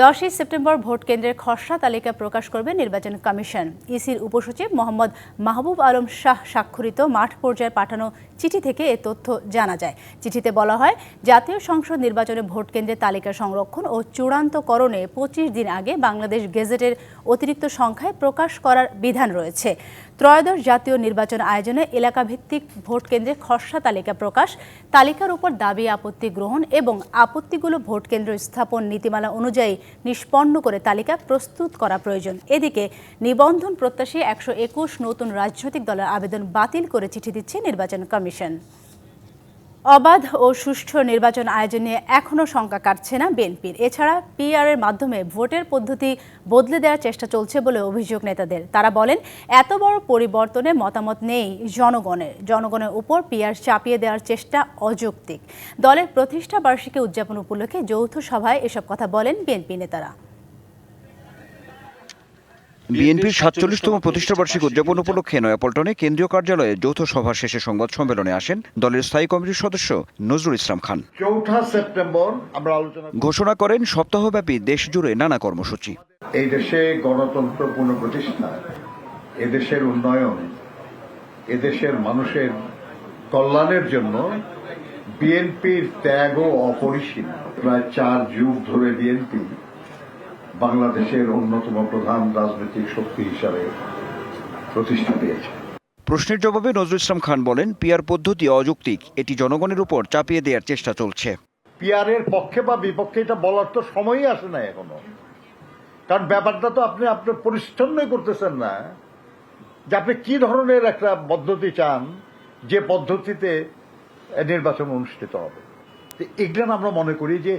দশই September vote কেন্দ্রের খসড়া তালিকা প্রকাশ করবে নির্বাচন কমিশন। ইসির উপসচিব মোহাম্মদ মাহবুব আলম শাহ স্বাক্ষরিত মাঠ পর্যায়ে পাঠানো চিঠি থেকে এ তথ্য জানা যায়। চিঠিতে বলা হয়, জাতীয় সংসদ নির্বাচনে ভোট কেন্দ্রের তালিকা সংরক্ষণ ও চূড়ান্তকরণে পঁচিশ দিন আগে বাংলাদেশ গেজেটের অতিরিক্ত সংখ্যায় প্রকাশ করার বিধান রয়েছে। ত্রয়োদশ জাতীয় নির্বাচন আয়োজনে এলাকাভিত্তিক ভোট কেন্দ্রে খসড়া তালিকা প্রকাশ, তালিকার উপর দাবি, আপত্তি গ্রহণ এবং আপত্তিগুলো ভোট কেন্দ্র স্থাপন নীতিমালা অনুযায়ী নিষ্পন্ন করে তালিকা প্রস্তুত করা প্রয়োজন। এদিকে নিবন্ধন প্রত্যাশী একশো একুশ নতুন রাজনৈতিক দলের আবেদন বাতিল করে চিঠি দিচ্ছে নির্বাচন কমিশন। অবাধ ও সুষ্ঠু নির্বাচন আয়োজনে এখনও শঙ্কা কাটছে না বিএনপির। এছাড়া পিআর এর মাধ্যমে ভোটের পদ্ধতি বদলে দেওয়ার চেষ্টা চলছে বলে অভিযোগ নেতাদের। তারা বলেন, এত বড় পরিবর্তনে মতামত নেই জনগণের। জনগণের উপর পিআর চাপিয়ে দেওয়ার চেষ্টা অযৌক্তিক। দলের প্রতিষ্ঠা বার্ষিকী উদযাপন উপলক্ষে যৌথ সভায় এসব কথা বলেন বিএনপি নেতারা। বিএনপির সাতচল্লিশতম প্রতিষ্ঠাবার্ষিকী উদযাপন উপলক্ষে নয়াপল্টনে কেন্দ্রীয় কার্যালয়ে যৌথ সভা শেষে সংবাদ সম্মেলনে আসেন দলের স্থায়ী কমিটির সদস্য নজরুল ইসলাম খান। চৌঠা সেপ্টেম্বর আমরা আলোচনা ঘোষণা করেন সপ্তাহব্যাপী দেশ জুড়ে নানা কর্মসূচি। এই দেশে গণতন্ত্র পুনঃপ্রতিষ্ঠা এদেশের উন্নয়ন এদেশের মানুষের কল্যাণের জন্য বিএনপির ত্যাগ ও অপরিসীম। প্রায় চার যুগ ধরে বিএনপি বাংলাদেশের অন্যতম প্রধান রাজনৈতিক শক্তি হিসাবে প্রতিষ্ঠা পেয়েছে। প্রশ্নের জবাবে নজরুল ইসলাম খান বলেন পিআর পদ্ধতি অযৌক্তিক। এটি জনগণের উপর চাপিয়ে দেওয়ার চেষ্টা চলছে। পিয়ারের পক্ষে বা বিপক্ষে এটা বলার তো সময়ই আসে না এখনও। কারণ ব্যাপারটা তো আপনি আপনার পরিচ্ছন্নই করতেছেন না। যে আপনি কি ধরনের একটা পদ্ধতি চান যে পদ্ধতিতে নির্বাচন অনুষ্ঠিত হবে? এগুলো আমরা মনে করি যে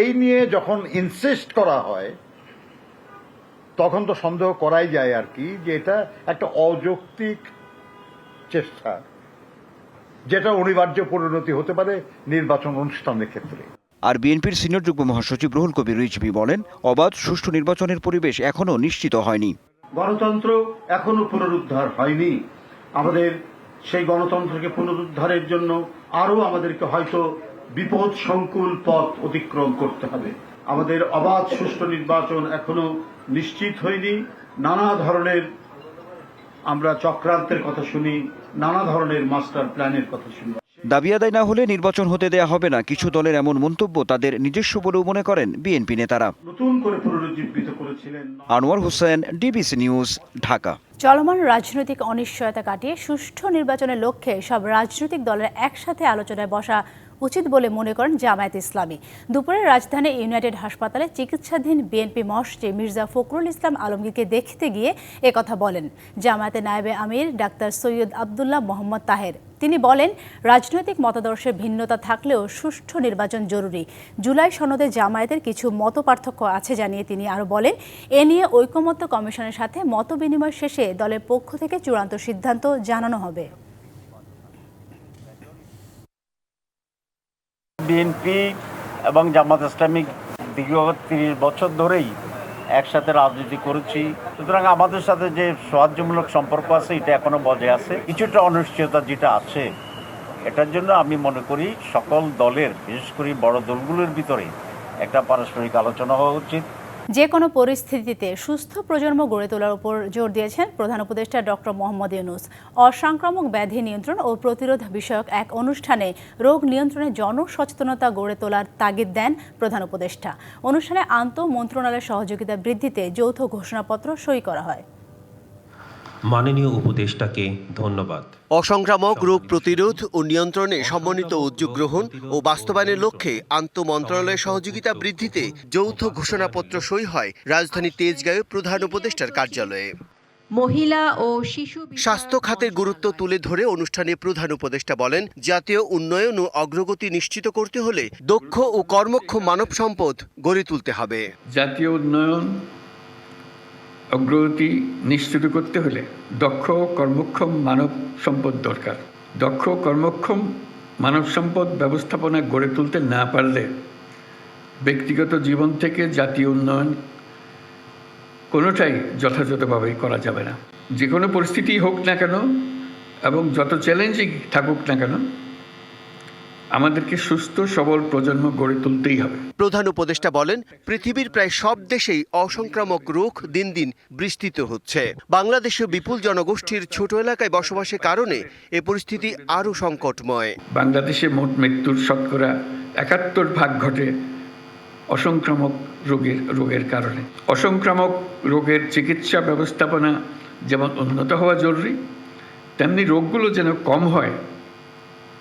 এই নিয়ে যখন ইনসিস্ট করা হয় তখন তো সন্দেহ করাই যায় আর কি যে এটা একটা অযৌক্তিক চেষ্টা যেটা অনিবার্য পরিণতি হতে পারে নির্বাচন অনুষ্ঠানের ক্ষেত্রে। আর বিএনপির সিনিয়র যুগ্ম মহাসচিব রুহুল কবির রিজভি বলেন অবাধ সুষ্ঠু নির্বাচনের পরিবেশ এখনও নিশ্চিত হয়নি। গণতন্ত্র এখনও পুনরুদ্ধার হয়নি। আমাদের সেই গণতন্ত্রকে পুনরুদ্ধারের জন্য আরও আমাদেরকে হয়তো বিপদ সংকুল পথ অতিক্রম করতে হবে। আমাদের অবাধ সুষ্ঠু নির্বাচন এখনও নিশ্চিত হয়নি নানা ধরনের আমরা চক্রান্তের কথা শুনি নানা ধরনের মাস্টার প্ল্যানের কথা শুনি। দাবি আদায় না হলে নির্বাচন হতে দেয়া হবে না কিছু দলের এমন মন্তব্য তাদের নিজস্ব বলেও মনে করেন বিএনপি নেতারা। নতুন করে পুনরুজ্জীবিত করেছিলেন আনোয়ার হোসেন ডিবিসি নিউজ ঢাকা। চলমান রাজনৈতিক অনিশ্চয়তা কাটিয়ে সুষ্ঠু নির্বাচনের লক্ষ্যে সব রাজনৈতিক দলের একসাথে আলোচনায় বসা উচিত বলে মনে করেন জামায়াত ইসলামী। দুপুরে রাজধানী ইউনাইটেড হাসপাতালে চিকিৎসাধীন বিএনপি মসজিদ মির্জা ফখরুল ইসলাম আলমগীরকে দেখতে গিয়ে একথা বলেন। জামায়াতের নায়েবে আমির ডাক্তার সৈয়দ আবদুল্লাহ মোহাম্মদ তাহের। তিনি বলেন, রাজনৈতিক মতাদর্শের ভিন্নতা থাকলেও সুষ্ঠু নির্বাচন জরুরি। জুলাই সনদে জামায়াতের কিছু মত পার্থক্য আছে জানিয়ে তিনি আরও বলেন, এ নিয়ে ঐকমত্য কমিশনের সাথে মত বিনিময় শেষে দলের পক্ষ থেকে চূড়ান্ত সিদ্ধান্ত জানানো হবে। বিএনপি এবং জামাত ইসলামিক বিগত তিরিশ বছর ধরেই একসাথে রাজনীতি করেছি। সুতরাং আমাদের সাথে যে সাহায্যমূলক সম্পর্ক আছে, এটা এখনও বজায় আছে। কিছুটা অনিশ্চয়তা যেটা আছে, এটার জন্য আমি মনে করি সকল দলের, বিশেষ করে বড় দলগুলোর ভিতরে একটা পারস্পরিক আলোচনা হওয়া উচিত। যে কোনো পরিস্থিতিতে সুস্থ প্রজন্ম গড়ে তোলার উপর জোর দিয়েছেন প্রধান উপদেষ্টা ডক্টর মোহাম্মদ ইউনুস। অসংক্রামক ব্যাধি নিয়ন্ত্রণ ও প্রতিরোধ বিষয়ক এক অনুষ্ঠানে রোগ নিয়ন্ত্রণে জনসচেতনতা গড়ে তোলার তাগিদ দেন প্রধান উপদেষ্টা। অনুষ্ঠানে আন্ত মন্ত্রণালয়ের সহযোগিতা বৃদ্ধিতে যৌথ ঘোষণাপত্র সই করা হয়। মাননীয় উপদেষ্টাকে ধন্যবাদ। অসংক্রামক রোগ প্রতিরোধ ও নিয়ন্ত্রণে সমন্বিত উদ্যোগ গ্রহণ ও বাস্তবায়নের লক্ষ্যে আন্তঃ মন্ত্রণালয়ের সহযোগিতা বৃদ্ধিতে যৌথ ঘোষণাপত্র সই হয় রাজধানী তেজগাঁয়ে প্রধান উপদেষ্টার কার্যালয়ে। মহিলা ও শিশু স্বাস্থ্য খাতের গুরুত্ব তুলে ধরে অনুষ্ঠানে প্রধান উপদেষ্টা বলেন জাতীয় উন্নয়ন ও অগ্রগতি নিশ্চিত করতে হলে দক্ষ ও কর্মক্ষম মানব সম্পদ গড়ে তুলতে হবে। জাতীয় উন্নয়ন অগ্রগতি নিশ্চিত করতে হলে দক্ষ কর্মক্ষম মানব সম্পদ দরকার। দক্ষ কর্মক্ষম মানব সম্পদ ব্যবস্থাপনা গড়ে তুলতে না পারলে ব্যক্তিগত জীবন থেকে জাতীয় উন্নয়ন কোনোটাই যথাযথভাবেই করা যাবে না। যে কোনো পরিস্থিতি হোক না কেন এবং যত চ্যালেঞ্জিং থাকুক না কেন আমাদেরকে সুস্থ সবল প্রজন্ম গড়ে তুলতেই হবে। প্রধান উপদেষ্টা বলেন পৃথিবীর প্রায় সব দেশেই অসংক্রামক রোগ দিন দিন বিস্তৃত হচ্ছে। বাংলাদেশে বিপুল জনগোষ্ঠীর ছোট এলাকায় বসবাসের কারণে এ পরিস্থিতি আরও সংকটময়। বাংলাদেশে মোট মৃত্যুর শতকরা একাত্তর ভাগ ঘটে অসংক্রামক রোগের রোগের কারণে। অসংক্রামক রোগের চিকিৎসা ব্যবস্থাপনা যেমন উন্নত হওয়া জরুরি তেমনি রোগগুলো যেন কম হয়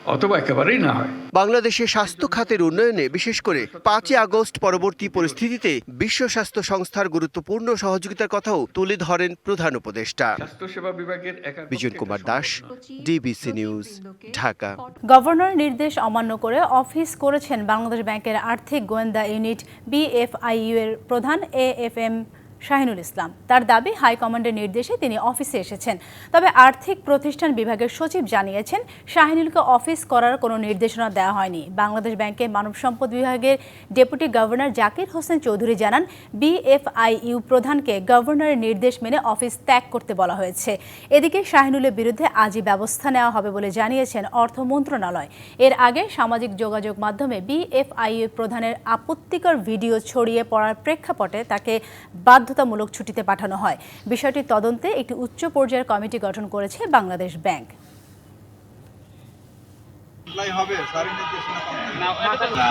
অথবা একেবারেই না হয়। বাংলাদেশে স্বাস্থ্য খাতের উন্নয়নে বিশেষ করে পাঁচই আগস্ট পরবর্তী পরিস্থিতিতে বিশ্ব স্বাস্থ্য সংস্থার গুরুত্বপূর্ণ সহযোগিতার কথাও তুলে ধরেন প্রধান উপদেষ্টা। স্বাস্থ্যসেবা বিভাগের Bijon Kumar Das DBC news Dhaka. Governor নির্দেশ অমান্য করে অফিস করেছেন বাংলাদেশ ব্যাংকের আর্থিক গোয়েন্দা ইউনিট বিএফআইইউ এর প্রধান A F M Shahinul Islam. তার দাবি হাইকমান্ডের নির্দেশে তিনি অফিসে এসেছেন। তবে আর্থিক প্রতিষ্ঠান বিভাগের সচিব জানিয়েছেন, শাহিনুলকে অফিস করার কোনো নির্দেশনা দেওয়া হয়নি। বাংলাদেশ ব্যাংকের মানব সম্পদ বিভাগের ডেপুটি গভর্নর জাকির হোসেন চৌধুরী জানান, বিএফআইইউ প্রধানকে গভর্নরের নির্দেশ মেনে অফিস ত্যাগ করতে বলা হয়েছে। এদিকে শাহিনুলের বিরুদ্ধে আজই ব্যবস্থা নেওয়া হবে বলে জানিয়েছেন অর্থ মন্ত্রণালয়। এর আগে সামাজিক যোগাযোগ মাধ্যমে বিএফআইইউ প্রধানের আপত্তিকর ভিডিও ছড়িয়ে পড়ার প্রেক্ষাপটে তাকে বাধ্যতামূলক ছুটিতে পাঠানো হয়। বিষয়টি তদন্তে একটি উচ্চ পর্যায়ের কমিটি গঠন করেছে বাংলাদেশ ব্যাংক।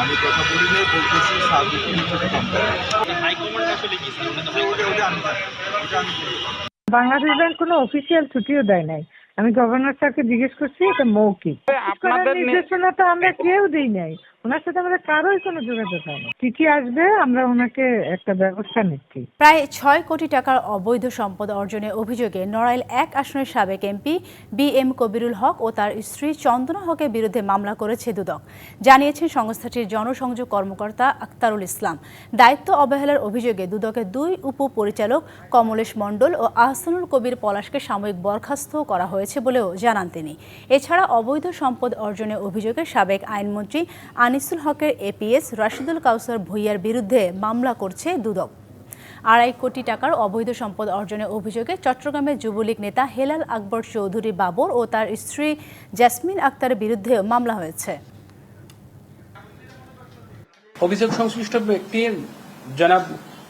আমি কথা বলি নাই বলতেছি বাংলাদেশ ব্যাংক কোনো অফিসিয়াল ছুটিও দেয় নাই। আমি গভর্নর স্যারকে জিজ্ঞেস করছি এটা মৌখিক। আপনাদের নির্দেশনা তো আমরা কেউ দিই নাই। ওনার সাথে আমাদের কারোই কোনো যোগাযোগ হয়নি চিঠি আসবে, আমরা ওনাকে একটা ব্যবস্থা নিচ্ছি। প্রায় ছয় কোটি টাকার অবৈধ সম্পদ অর্জনের অভিযোগে নড়াইল এক আসনের সাবেক MP B M Kabirul Haque ও তার স্ত্রী চন্দনা হকের বিরুদ্ধে মামলা করেছে দুদক। জানিয়েছেন সংস্থাটির জনসংযোগ কর্মকর্তা আক্তারুল ইসলাম। দায়িত্ব অবহেলার অভিযোগে দুদকের দুই উপপরিচালক কমলেশ মণ্ডল ও আহসানুল কবির পলাশকে সাময়িক বরখাস্ত করা হয়েছে বলেও জানান তিনি। এছাড়া অবৈধ সম্পদ অর্জনের অভিযোগে সাবেক আইনমন্ত্রী আনিসুল হকের এপিএস রাশিদুল কাউসার ভুইয়ার বিরুদ্ধে মামলা করছে দুদক। আড়াই কোটি টাকার অবৈধ সম্পদ অর্জনের অভিযোগে চট্টগ্রামের যুবলীগ নেতা হেলাল আকবর চৌধুরী বাবর ও তার স্ত্রী জেসমিন আক্তারের বিরুদ্ধে মামলা হয়েছে। অভিযোগ সংশ্লিষ্ট ব্যক্তি জনাব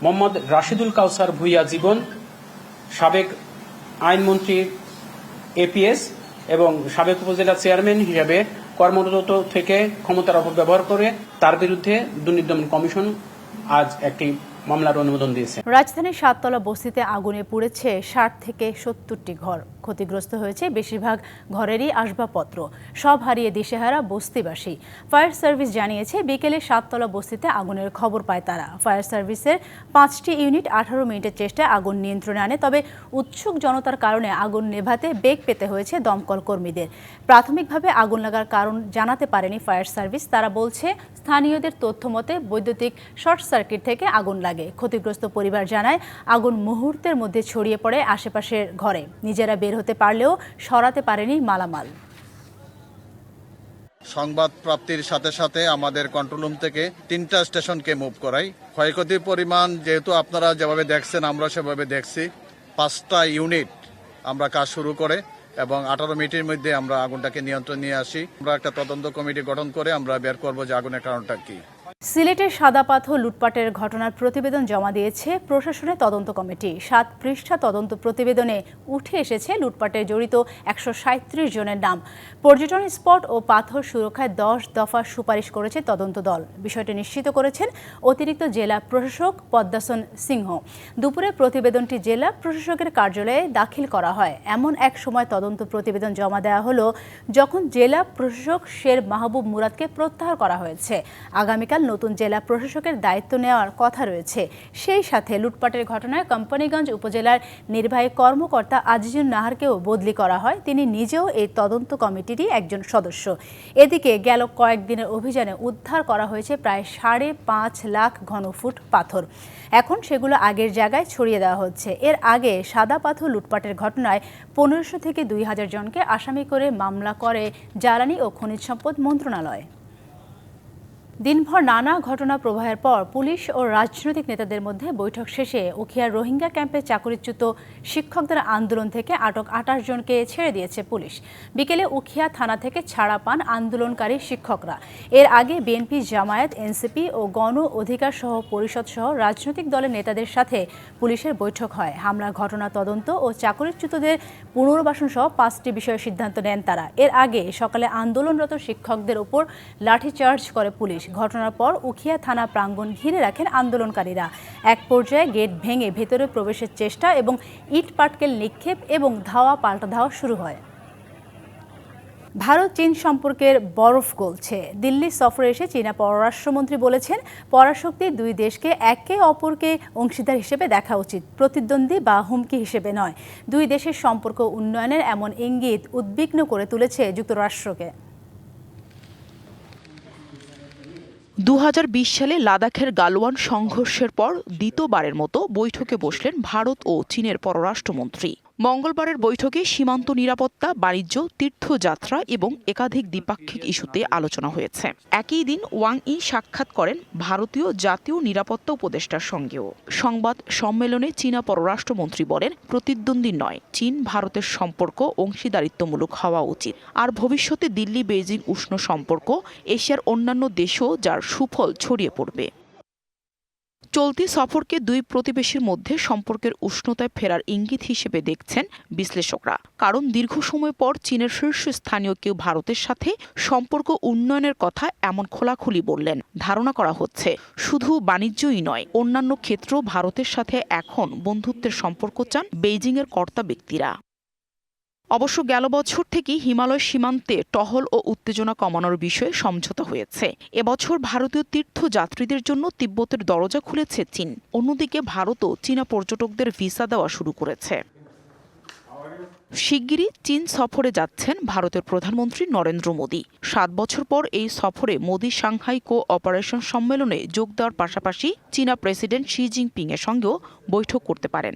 মোহাম্মদ রাশিদুল কাউসার ভুইয়া জীবন, সাবেক আইনমন্ত্রী এপিএস এবং সাবেক উপজেলা চেয়ারম্যান হিসাবে কর্মরত থেকে ক্ষমতার অপব্যবহার করে তার বিরুদ্ধে দুর্নীতি দমন কমিশন আজ একটি মামলার অনুমোদন দিয়েছে। রাজধানীর সাততলা বস্তিতে আগুনে পুড়েছে ষাট থেকে সত্তরটি ঘর। ক্ষতিগ্রস্ত হয়েছে বেশিরভাগ ঘরেরই আসবাবপত্র। সব হারিয়ে দিশেহারা বস্তিবাসী। ফায়ার সার্ভিস জানিয়েছে, বিকেলে সাততলা বস্তিতে আগুনের খবর পায় তারা। ফায়ার সার্ভিসের পাঁচটি ইউনিট আঠারো মিনিটের চেষ্টায় আগুন নিয়ন্ত্রণে আনে, তবে উৎসুক জনতার কারণে আগুন নেভাতে বেগ পেতে হয়েছে দমকল কর্মীদের। প্রাথমিকভাবে আগুন লাগার কারণ জানাতে পারেনি ফায়ার সার্ভিস। তারা বলছে, স্থানীয়দের তথ্য মতে বৈদ্যুতিক শর্ট সার্কিট থেকে আগুন লাগে। ক্ষতিগ্রস্ত পরিবার জানায়, আগুন মুহূর্তের মধ্যে ছড়িয়ে পড়ে আশেপাশের ঘরে। নিজেরা বের হতে পারলেও সরাতে পারেনি মালামাল। সংবাদ প্রাপ্তির সাথে সাথে আমাদের কন্ট্রোল রুম থেকে তিনটা স্টেশনকে মুভ করাই। ক্ষয়ক্ষতির পরিমাণ যেহেতু আপনারা যেভাবে দেখছেন, আমরা সেভাবে দেখছি। পাঁচটা ইউনিট আমরা কাজ শুরু করে এবং আঠারো মিনিটের মধ্যে আমরা আগুনটাকে নিয়ন্ত্রণ নিয়ে আসি। আমরা একটা তদন্ত কমিটি গঠন করে আমরা বের করব যে আগুনের কারণটা কি। সিলেটের সাদা পাথর লুটপাটের ঘটনার প্রতিবেদন জমা দিয়েছে প্রশাসনের তদন্ত কমিটি। সাত পৃষ্ঠা তদন্ত প্রতিবেদনে উঠে এসেছে লুটপাটে জড়িত একশো সাঁত্রিশ জনের নাম। পর্যটন স্পট ও পাথর সুরক্ষায় দশ দফা সুপারিশ করেছে তদন্ত দল। বিষয়টি নিশ্চিত করেছেন অতিরিক্ত জেলা প্রশাসক পদ্মাসন সিংহ। দুপুরে প্রতিবেদনটি জেলা প্রশাসকের কার্যালয়ে দাখিল করা হয়। এমন এক সময় তদন্ত প্রতিবেদন জমা দেওয়া হলো যখন জেলা প্রশাসক শের মাহবুব মুরাদকে প্রত্যাহার করা হয়েছে। আগামীকাল নতুন জেলা প্রশাসকের দায়িত্ব নেওয়ার কথা রয়েছে। সেই সাথে লুটপাটের ঘটনায় কোম্পানিগঞ্জ উপজেলার নির্বাহী কর্মকর্তা আজিজুল নাহারকেও বদলি করা হয়। তিনি নিজেও এই তদন্ত কমিটিরই একজন সদস্য। এদিকে গেল কয়েকদিনের অভিযানে উদ্ধার করা হয়েছে প্রায় সাড়ে পাঁচ লাখ ঘনফুট পাথর। এখন সেগুলো আগের জায়গায় ছড়িয়ে দেওয়া হচ্ছে। এর আগে সাদা পাথর লুটপাটের ঘটনায় পনেরোশো থেকে দুই হাজার জনকে আসামি করে মামলা করে জ্বালানি ও খনিজ সম্পদ মন্ত্রণালয়। দিনভর নানা ঘটনা প্রবাহের পর পুলিশ ও রাজনৈতিক নেতাদের মধ্যে বৈঠক শেষে উখিয়ার রোহিঙ্গা ক্যাম্পে চাকরিচ্যুত শিক্ষকদের আন্দোলন থেকে আটক আঠাশ জনকে ছেড়ে দিয়েছে পুলিশ। বিকেলে উখিয়া থানা থেকে ছাড়া পান আন্দোলনকারী শিক্ষকরা। এর আগে বিএনপি জামায়াত, এনসিপি ও গণ অধিকার সহ পরিষদ সহ রাজনৈতিক দলের নেতাদের সাথে পুলিশের বৈঠক হয়। হামলার ঘটনা তদন্ত ও চাকরিচ্যুতদের পুনর্বাসন সহ পাঁচটি বিষয়ে সিদ্ধান্ত নেন তারা। এর আগে সকালে আন্দোলনরত শিক্ষকদের উপর লাঠিচার্জ করে পুলিশ। ঘটনার পর উখিয়া থানা প্রাঙ্গণ ঘিরে রাখেন আন্দোলনকারীরা। এক পর্যায়ে গেট ভেঙে ভেতরে প্রবেশের চেষ্টা এবং ইট পাটকেল নিক্ষেপ এবং ধাওয়া পাল্টা ধাওয়া শুরু হয়। ভারত চীন সম্পর্কের বরফ গলছে। দিল্লি সফরে এসে চীনা পররাষ্ট্রমন্ত্রী বলেছেন, পরাশক্তি দুই দেশকে একে অপরকে অংশীদার হিসেবে দেখা উচিত, প্রতিদ্বন্দ্বী বা হুমকি হিসেবে নয়। দুই দেশের সম্পর্ক উন্নয়নের এমন ইঙ্গিত উদ্বিগ্ন করে তুলেছে যুক্তরাষ্ট্রকে। দু হাজার বিশ সালে লাদাখের গালওয়ান সংঘর্ষের পর দ্বিতীয়বারের মতো বৈঠকে বসলেন ভারত ও চীনের পররাষ্ট্রমন্ত্রী। মঙ্গলবারের বৈঠকে সীমান্ত নিরাপত্তা, বাণিজ্য, তীর্থযাত্রা এবং একাধিক দ্বিপাক্ষিক ইস্যুতে আলোচনা হয়েছে। একই দিন ওয়াং ই সাক্ষাৎ করেন ভারতীয় জাতীয় নিরাপত্তা উপদেষ্টার সঙ্গেও। সংবাদ সম্মেলনে চীনা পররাষ্ট্রমন্ত্রী বলেন, প্রতিদ্বন্দ্বী নয়, চীন ভারতের সম্পর্ক অংশীদারিত্বমূলক হওয়া উচিত। আর ভবিষ্যতে দিল্লি বেইজিং উষ্ণ সম্পর্ক এশিয়ার অন্যান্য দেশেও যার সুফল ছড়িয়ে পড়বে। চলতি সফরকে দুই প্রতিবেশীর মধ্যে সম্পর্কের উষ্ণতায় ফেরার ইঙ্গিত হিসেবে দেখছেন বিশ্লেষকরা। কারণ দীর্ঘ সময় পর চীনের শীর্ষস্থানীয় কেউ ভারতের সাথে সম্পর্ক উন্নয়নের কথা এমন খোলাখুলি বললেন। ধারণা করা হচ্ছে, শুধু বাণিজ্যই নয়, অন্যান্য ক্ষেত্রেও ভারতের সাথে এখন বন্ধুত্বের সম্পর্ক চান বেইজিংয়ের কর্তা ব্যক্তিরা। অবশ্য গেল বছর থেকেই হিমালয় সীমান্তে টহল ও উত্তেজনা কমানোর বিষয়ে সমঝোতা হয়েছে। এবছর ভারতীয় তীর্থযাত্রীদের জন্য তিব্বতের দরজা খুলেছে চীন। অন্যদিকে ভারতও চীনা পর্যটকদের ভিসা দেওয়া শুরু করেছে। শিগগিরই চীন সফরে যাচ্ছেন ভারতের প্রধানমন্ত্রী নরেন্দ্র মোদী। সাত বছর পর এই সফরে মোদী সাংহাই কো অপারেশন সম্মেলনে যোগ দেওয়ার পাশাপাশি চীনা প্রেসিডেন্ট শি জিনপিং এর সঙ্গেও বৈঠক করতে পারেন।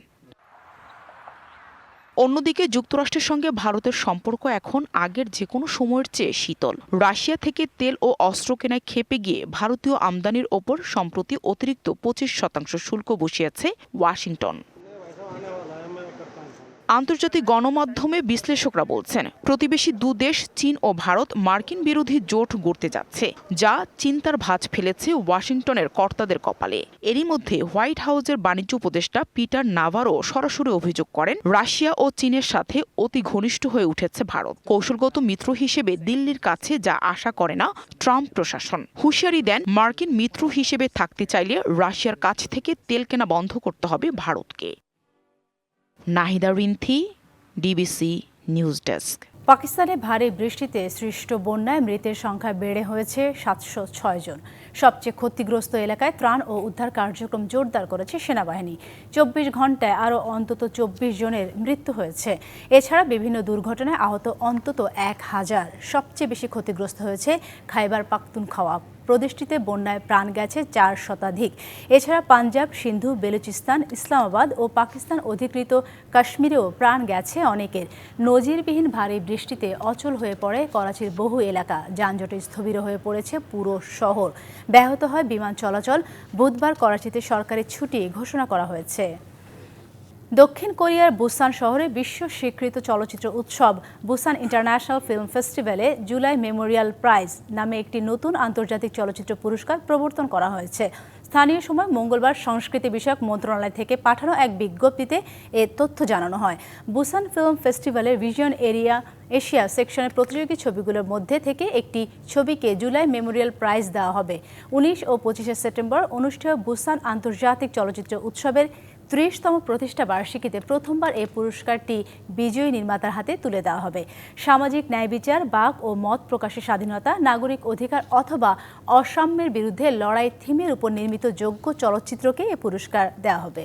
অন্যদিকে যুক্তরাষ্ট্রের সঙ্গে ভারতের সম্পর্ক এখন আগের যে কোনো সময়ের চেয়ে শীতল। রাশিয়া থেকে তেল ও অস্ত্র কেনায় খেপে গিয়ে ভারতীয় আমদানির ওপর সম্প্রতি অতিরিক্ত পঁচিশ শতাংশ শুল্ক বসিয়েছে ওয়াশিংটন। আন্তর্জাতিক গণমাধ্যমে বিশ্লেষকরা বলছেন, প্রতিবেশী দু দেশ, চীন ও ভারত মার্কিন বিরোধী জোট গড়তে যাচ্ছে, যা চিন্তার ভাঁজ ফেলেছে ওয়াশিংটনের কর্তাদের কপালে। এরই মধ্যে হোয়াইট হাউসের বাণিজ্য উপদেষ্টা পিটার নাভারও সরাসরি অভিযোগ করেন, রাশিয়া ও চীনের সাথে অতি ঘনিষ্ঠ হয়ে উঠেছে ভারত। কৌশলগত মিত্র হিসেবে দিল্লির কাছে যা আশা করে না, ট্রাম্প প্রশাসন। হুঁশিয়ারি দেন, মার্কিন মিত্র হিসেবে থাকতে চাইলে রাশিয়ার কাছ থেকে তেল কেনা বন্ধ করতে হবে ভারতকে। Nahida Rinthi, DBC news desk. পাকিস্তানে ভারী বৃষ্টিতে সৃষ্ট বন্যায় মৃতের সংখ্যা বেড়ে হয়েছে সাতশো ছয় জন। সবচেয়ে ক্ষতিগ্রস্ত এলাকায় ত্রাণ ও উদ্ধার কার্যক্রম জোরদার করেছে সেনাবাহিনী। চব্বিশ ঘন্টায় আরও অন্তত চব্বিশ জনের মৃত্যু হয়েছে। এছাড়া বিভিন্ন দুর্ঘটনায় আহত অন্তত এক হাজার। সবচেয়ে বেশি ক্ষতিগ্রস্ত হয়েছে খাইবার পাখতুনখাওয়া প্রদেশটিতে বন্যায় প্রাণ গেছে চার শতাধিক। এছাড়া পাঞ্জাব, সিন্ধু, বেলুচিস্তান, ইসলামাবাদ ও পাকিস্তান অধিকৃত কাশ্মীরেও প্রাণ গেছে অনেকের। নজিরবিহীন ভারী বৃষ্টিতে অচল হয়ে পড়ে করাচির বহু এলাকা। যানজটে স্থবির হয়ে পড়েছে পুরো শহর। ব্যাহত হয় বিমান চলাচল। বুধবার করাচিতে সরকারি ছুটি ঘোষণা করা হয়েছে। দক্ষিণ কোরিয়ার বুসান শহরে বিশ্ব স্বীকৃত চলচ্চিত্র উৎসব, বুসান ইন্টারন্যাশনাল ফিল্ম ফেস্টিভ্যালে জুলাই মেমোরিয়াল প্রাইজ নামে একটি নতুন আন্তর্জাতিক চলচ্চিত্র পুরস্কার প্রবর্তন করা হয়েছে। স্থানীয় সময় মঙ্গলবার সংস্কৃতি বিষয়ক মন্ত্রণালয় থেকে পাঠানো এক বিজ্ঞপ্তিতে এ তথ্য জানানো হয়। বুসান ফিল্ম ফেস্টিভ্যালের ভিজন এরিয়া, এশিয়া সেকশনের প্রতিযোগী ছবিগুলোর মধ্যে থেকে একটি ছবিকে জুলাই মেমোরিয়াল প্রাইজ দেওয়া হবে। উনিশ ও পঁচিশে সেপ্টেম্বর অনুষ্ঠেয় বুসান আন্তর্জাতিক চলচ্চিত্র উৎসবের ত্রিশতম প্রতিষ্ঠা বার্ষিকীতে প্রথমবার এই পুরস্কারটি বিজয়ী নির্মাতার হাতে তুলে দেওয়া হবে। সামাজিক ন্যায় বিচার, বাক ও মত প্রকাশের স্বাধীনতা, নাগরিক অধিকার অথবা অসাম্যের বিরুদ্ধে লড়াই থিমের উপর নির্মিত যোগ্য চলচ্চিত্রকে এই পুরস্কার দেওয়া হবে।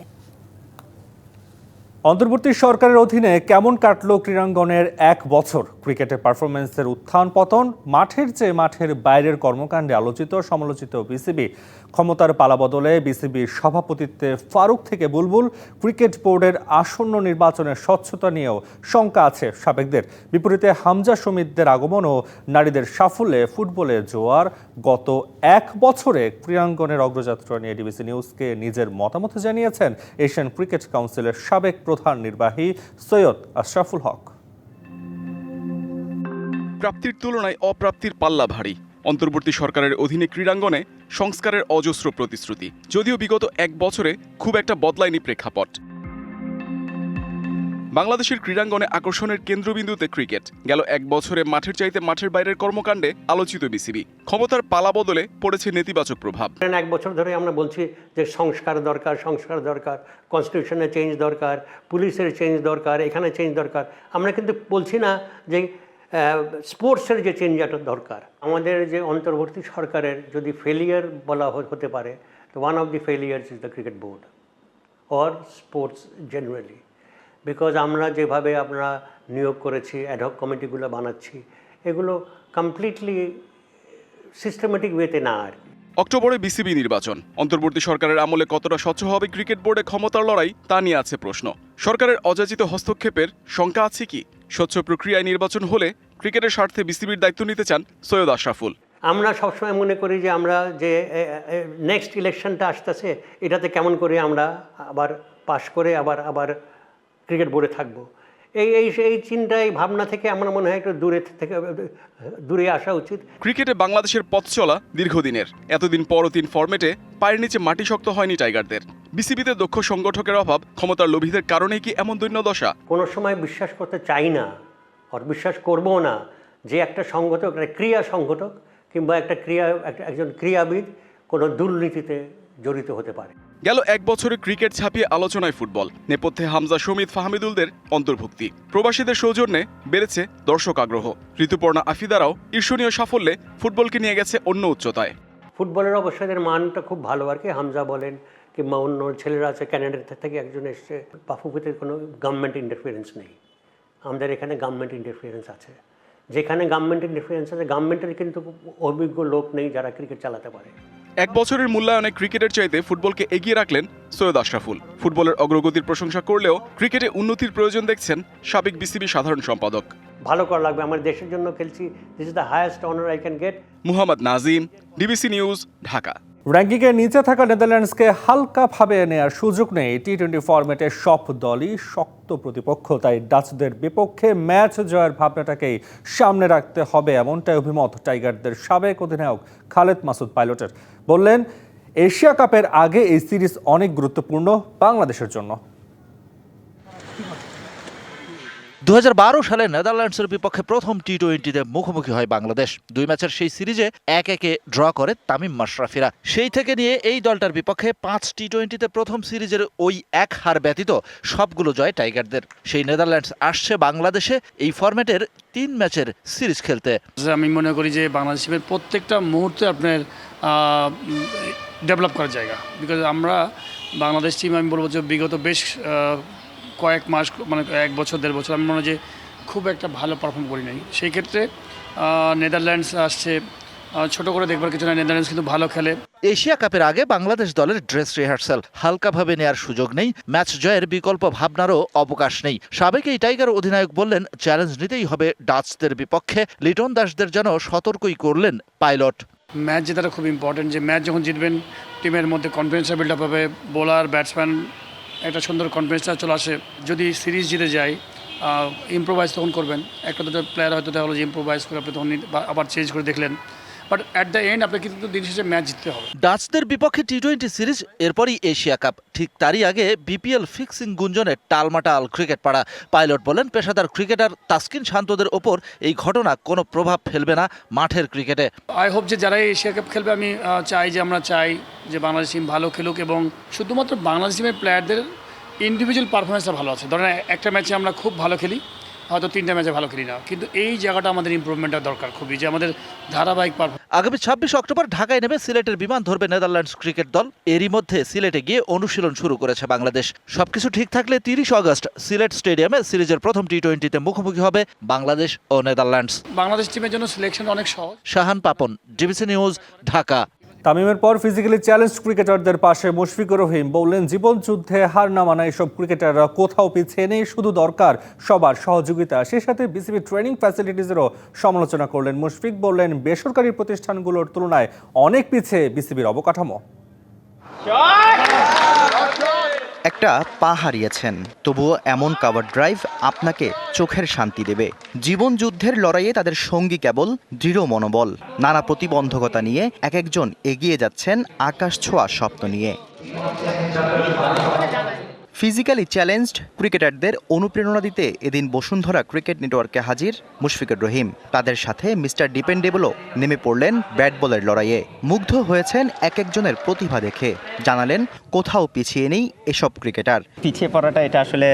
অন্তর্বর্তী সরকারের অধীনে কেমন কাটল ক্রীড়াঙ্গনের এক বছর? ক্রিকেটের পারফরমেন্সের উত্থান পতন মাঠের চেয়ে মাঠের বাইরের কর্মকাণ্ডে আলোচিত, সমালোচিত বিসিবি। ক্ষমতার পালাবদলে বিসিবির সভাপতিত্বে ফারুক থেকে বুলবুল, ক্রিকেট বোর্ডের আসন্ন নির্বাচনের স্বচ্ছতা নিয়েও শঙ্কা আছে সাবেকদের। বিপরীতে হামজা সমিতদের আগমন ও নারীদের সাফল্যে ফুটবলে জোয়ার। গত এক বছরে ক্রীড়াঙ্গনের অগ্রযাত্রা নিয়ে ডিবিসি নিউজকে নিজের মতামত জানিয়েছেন এশিয়ান ক্রিকেট কাউন্সিলের সাবেক প্রধান নির্বাহী সৈয়দ আশরাফুল হক। প্রাপ্তির তুলনায় অপ্রাপ্তির পাল্লা ভারী। অন্তর্বর্তী সরকারের অধীনে ক্রীড়াঙ্গনে সংস্কারের অজস্র প্রতিশ্রুতি। যদিও বিগত এক বছরে খুব একটা বদলায়নি প্রেক্ষাপট। বাংলাদেশের ক্রীড়াঙ্গনে আকর্ষণের কেন্দ্রবিন্দুতে ক্রিকেট। গেল এক বছরে মাঠের চাইতে মাঠের বাইরের কর্মকাণ্ডে আলোচিত বিসিবি। ক্ষমতার পালা বদলে পড়েছে নেতিবাচক প্রভাব। এক বছর ধরে আমরা বলছি যে সংস্কার দরকার সংস্কার দরকার কনস্টিটিউশনে চেঞ্জ দরকার পুলিশের চেঞ্জ দরকার, এখানে চেঞ্জ দরকার। আমরা কিন্তু বলছি না যে স্পোর্টসের যে চেঞ্জ একটা দরকার, আমাদের যে অন্তর্বর্তী সরকারের যদি ফেলিয়ার বলা হতে পারে, তো one of the failures is the cricket board or sports generally because আমরা যেভাবে আমরা নিয়োগ করেছি অ্যাডহক কমিটিগুলো বানাচ্ছি, এগুলো কমপ্লিটলি সিস্টেমেটিক ওয়েতে না আর কি। অক্টোবরে বিসিবি নির্বাচন। অন্তর্বর্তী সরকারের আমলে কতটা স্বচ্ছ হবে ক্রিকেট বোর্ডে ক্ষমতার লড়াই, তা নিয়ে আছে প্রশ্ন। সরকারের অযাচিত হস্তক্ষেপের শঙ্কা আছে কি? স্বচ্ছ প্রক্রিয়ায় নির্বাচন হলে ক্রিকেটের স্বার্থে বিসিবির দায়িত্ব নিতে চান সৈয়দ আশরাফুল। আমরা সবসময় মনে করি যে আমরা যে নেক্সট ইলেকশনটা আসতেছে, এটাতে কেমন করে আমরা আবার পাশ করে আবার আবার ক্রিকেট বোর্ডে থাকব। এই এই এই চিন্তা এই ভাবনা থেকে আমার মনে হয় একটু দূরে থেকে দূরে আসা উচিত। ক্রিকেটে বাংলাদেশের পথ চলা দীর্ঘদিনের। এতদিন পরও তিন ফরম্যাটে পায়ের নিচে মাটি শক্ত হয়নি টাইগারদের। বিসিবিতে দক্ষ সংগঠকের অভাব ক্ষমতার লোভীদের কারণেই কি এমন দৈন্য দশা? কোনো সময় বিশ্বাস করতে চাই না আর বিশ্বাস করব না যে একটা সংগঠক একটা ক্রিয়া সংগঠক কিংবা একটা ক্রিয়া একটা একজন ক্রিয়াবিদ কোনো দুর্নীতিতে জড়িত হতে পারে। গেল এক বছরে ক্রিকেট ছাপিয়ে আলোচনায় ফুটবল। নেপথ্যে হামজা শমিত ফাহমিদুলদের অন্তর্ভুক্তি। প্রবাসীদের সৌজন্যে বেড়েছে দর্শক আগ্রহ। ঋতুপর্ণা আফিদারাও ঈর্ষণীয় সাফল্যে ফুটবলকে নিয়ে গেছে অন্য উচ্চতায়। ফুটবলের অবশ্য এদের মানটা খুব ভালো আর কি, হামজা বলেন কিংবা অন্য ছেলেরা আছে ক্যানাডা থেকে একজন এসছে পাফুপিতে কোনো গভর্নমেন্ট ইন্টারফিয়ারেন্স নেই। আমাদের এখানে গভর্নমেন্ট ইন্টারফিয়ারেন্স আছে। যেখানে গভর্নমেন্ট ইন্টারফিয়ারেন্স আছে গভর্নমেন্টের কিন্তু অভিজ্ঞ লোক নেই যারা ক্রিকেট চালাতে পারে। এক বছরের মূল্যায়নে ক্রিকেটের চাইতে ফুটবলকে এগিয়ে রাখলেন সৈয়দ আশরাফুল। ফুটবলের অগ্রগতির প্রশংসা করলেও ক্রিকেটে উন্নতির প্রয়োজন দেখছেন সাবেক বিসিবি সাধারণ সম্পাদক। ভালো করা লাগবে আমার দেশের জন্য খেলছি। This is the highest honour I can get Muhammad Nazim DBC news Dhaka. র্যাঙ্কিংয়ের নিচে থাকা নেদারল্যান্ডসকে হালকাভাবে নেওয়ার সুযোগ নেই টি টোয়েন্টি ফরম্যাটের সব দলই শক্ত প্রতিপক্ষ, তাই ডাচদের বিপক্ষে ম্যাচ জয়ের ভাবনাটাকেই সামনে রাখতে হবে এমনটাই অভিমত টাইগারদের সাবেক অধিনায়ক খালেদ মাসুদ পাইলটের। বললেন, এশিয়া কাপের আগে এই সিরিজ অনেক গুরুত্বপূর্ণ বাংলাদেশের জন্য। দু হাজার বারো সালে নেদারল্যান্ডসের বিপক্ষে প্রথম টি টোয়েন্টিতে মুখোমুখি হয় বাংলাদেশ। দুই ম্যাচের সেই সিরিজে এক একে ড্র করে তামিম মাশরাফিরা। সেই থেকে নিয়ে এই দলটার বিপক্ষে পাঁচ টি টোয়েন্টিতে প্রথম সিরিজের ওই এক হার ব্যতীত সবগুলো জয় টাইগারদের। সেই নেদারল্যান্ডস আসছে বাংলাদেশে এই ফরম্যাটের তিন ম্যাচের সিরিজ খেলতে। আমি মনে করি যে বাংলাদেশ টিমের প্রত্যেকটা মুহূর্তে আপনার ডেভেলপ করার জায়গা। বিকজ আমরা বাংলাদেশ টিম আমি বলব যে বিগত বেশ কয়েক মাস মানে এক বছর দেড় বছর আমি মনে হয় যে খুব একটা ভালো পারফর্ম করি নাই। সেই ক্ষেত্রে নেদারল্যান্ডস আসছে। ছোট করে দেখবার কিছু না নেদারল্যান্ডস কিন্তু ভালো খেলে। এশিয়া কাপের আগে বাংলাদেশ দলের ড্রেস রিহার্সাল হালকাভাবে নেয়ার সুযোগ নেই ম্যাচ জয়ের বিকল্প ভাবনারও অবকাশ নেই। সাবেক এই টাইগার অধিনায়ক বললেন চ্যালেঞ্জ নিতেই হবে ডাচদের বিপক্ষে লিটন দাসদের যেন সতর্কই করলেন পাইলট। ম্যাচ জেতাটা খুব ইম্পর্টেন্ট যে ম্যাচ যখন জিতবেন টিমের মধ্যে কনফিডেন্সটা বিল্ড আপ হবে বোলার ব্যাটসম্যান একটা সুন্দর কনফিডেন্সটা চলে আসে। যদি সিরিজ জিতে যায় ইম্প্রোভাইজ তখন করবেন। একটা দুটো প্লেয়ার হয়তো দেখা হলো যে ইম্প্রোভাইজ করে আপনি তখন আবার চেঞ্জ করে দেখলেন। বাট অ্যাট দ্য এন্ড আপনাকে কিন্তু দিন শেষে ম্যাচ জিততে হবে। ডাচদের বিপক্ষে টি টোয়েন্টি সিরিজ এরপরই এশিয়া কাপ। ঠিক তারই আগে বিপিএল ফিক্সিং গুঞ্জনে টালমাটাল ক্রিকেট পাড়া পাইলট বলেন পেশাদার ক্রিকেটার তাসকিন শান্তদের ওপর এই ঘটনা কোনো প্রভাব ফেলবে না মাঠের ক্রিকেটে। আই হোপ যে যারা এশিয়া কাপ খেলবে আমি চাই যে আমরা চাই যে বাংলাদেশ টিম ভালো খেলুক এবং শুধুমাত্র বাংলাদেশ টিমের প্লেয়ারদের ইন্ডিভিজুয়াল পারফরমেন্সটা ভালো আছে। ধরেন একটা ম্যাচে আমরা খুব ভালো খেলি হয়তো তিনটা ম্যাচে ভালো খেলি না। কিন্তু এই জায়গাটা আমাদের ইম্প্রুভমেন্টের দরকার খুবই যে আমাদের ধারাবাহিক আগামী ছাব্বিশ অক্টোবর ঢাকায় নেমে সিলেটের বিমান ধরবে নেদারল্যান্ডস ক্রিকেট দল। এরই মধ্যে সিলেটে গিয়ে অনুশীলন শুরু করেছে বাংলাদেশ। সবকিছু ঠিক থাকলে তিরিশ আগস্ট সিলেট স্টেডিয়ামে সিরিজের প্রথম টি টোয়েন্টিতে মুখোমুখি হবে বাংলাদেশ ও নেদারল্যান্ডস। বাংলাদেশ টিমের জন্য সিলেকশন অনেক সহজ। Shahan Papon DBC news Dhaka. তামিমের পর ফিজিক্যালি চ্যালেঞ্জ ক্রিকেটারদের পাশে মুশফিকুর রহিম বললেন, জীবন যুদ্ধে হার না মানা এসব ক্রিকেটাররা কোথাও পিছিয়ে নেই, শুধু দরকার সবার সহযোগিতা। সেই সাথে বিসিবি ট্রেনিং ফ্যাসিলিটিসেরও সমালোচনা করলেন মুশফিক, বললেন, বেসরকারি প্রতিষ্ঠানগুলোর তুলনায় অনেক পিছিয়ে বিসিবির অবকাঠামো। একটা পা হারিয়েছেন। তবুও এমন কাভার ড্রাইভ আপনাকে চোখের শান্তি দেবে। জীবন যুদ্ধের লড়াইয়ে তাদের সঙ্গী কেবল দৃঢ় মনোবল। নানা প্রতিবন্ধকতা নিয়ে এক একজন এগিয়ে যাচ্ছেন আকাশ ছোঁয়া স্বপ্ন নিয়ে। ফিজিক্যালি চ্যালেঞ্জড ক্রিকেটারদের অনুপ্রেরণা দিতে এদিন বসুন্ধরা ক্রিকেট নেটওয়ার্কে হাজির মুশফিকুর রহিম। তাদের সাথে মিস্টার ডিপেন্ডেবলও নেমে পড়লেন ব্যাট বলের লড়াইয়ে। মুগ্ধ হয়েছেন এক একজনের প্রতিভা দেখে। জানালেন কোথাও পিছিয়ে নেই এসব ক্রিকেটার। পিছিয়ে পড়াটা এটা আসলে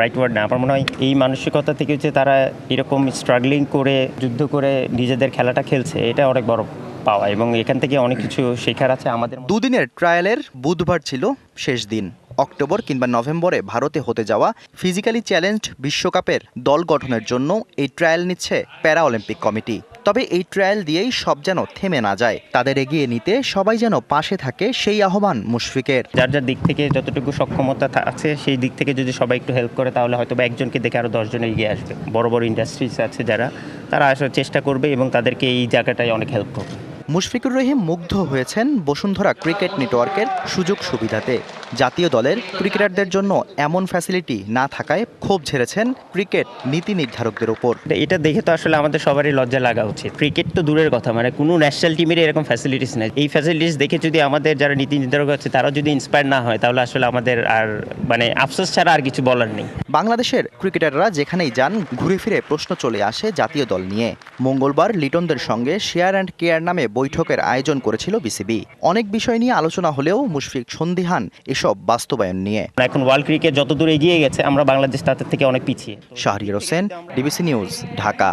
রাইট ওয়ার্ড না। আমার মনে হয় এই মানসিকতা থেকে যে তারা এরকম স্ট্রাগলিং করে যুদ্ধ করে নিজেদের খেলাটা খেলছে এটা অনেক বড় পাওয়া। এবং এখান থেকে অনেক কিছু শেখার আছে আমাদের দুদিনের ট্রায়ালের বুধবার ছিল শেষ দিন। অক্টোবর কিংবা নভেম্বরে ভারতে হতে যাওয়া ফিজিক্যালি চ্যালেঞ্জড বিশ্বকাপের দল গঠনের জন্য এই ট্রায়াল নিচ্ছে প্যারা অলিম্পিক কমিটি। তবে এই ট্রায়াল দিয়েই সব যেন থেমে না যায়। তাদের এগিয়ে নিতে সবাই যেন পাশে থাকে সেই আহ্বান মুশফিকের। যার যার দিক থেকে যতটুকু সক্ষমতা আছে সেই দিক থেকে যদি সবাই একটু হেল্প করে তাহলে হয়তো বা একজনকে দেখে আরও দশজন এগিয়ে আসবে। বড় বড় ইন্ডাস্ট্রিজ আছে যারা তারা আসলে চেষ্টা করবে এবং তাদেরকে এই জায়গাটায় অনেক হেল্প করবে। মুশফিকুর রহিম মুগ্ধ হয়েছেন বসুন্ধরা ক্রিকেট নেটওয়ার্কের সুযোগ সুবিধাতে। জাতীয় দলের ক্রিকেটারদের জন্য এমন ফ্যাসিলিটি না থাকায় ক্ষোভ ঝেড়েছেন ক্রিকেট নীতি নির্ধারকদের ওপর। এটা- দেখে তো আসলে আমাদের সবারই লজ্জা লাগা উচিত। ক্রিকেট তো দূরের কথা মানে কোনো ন্যাশনাল টিমের এরকম ফ্যাসিলিটিস নেই। এই ফ্যাসিলিটিস দেখে যদি আমাদের যারা নীতি নির্ধারক আছে তারা যদি ইন্সপায়ার না হয় তাহলে আসলে আমাদের আর মানে আফসোস ছাড়া আর কিছু বলার নেই। বাংলাদেশের ক্রিকেটাররা যেখানেই যান ঘুরে ফিরে প্রশ্ন চলে আসে জাতীয় দল নিয়ে। মঙ্গলবার লিটনদের সঙ্গে শেয়ার অ্যান্ড কেয়ার নামে বৈঠকের আয়োজন করেছিল বিসিবি। অনেক বিষয় নিয়ে আলোচনা হলেও মুশফিক সন্দিহান এসব বাস্তবায়ন নিয়ে। এখন ওয়ার্ল্ড ক্রিকেট যত দূর এগিয়ে গেছে আমরা বাংলাদেশ তাদের থেকে অনেক পিছিয়ে। Shahriar Hossain DBC news Dhaka.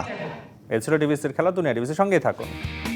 এছাড়া ডিবিসির খেলা দুনিয়া ডিবিসির সঙ্গেই থাকুন।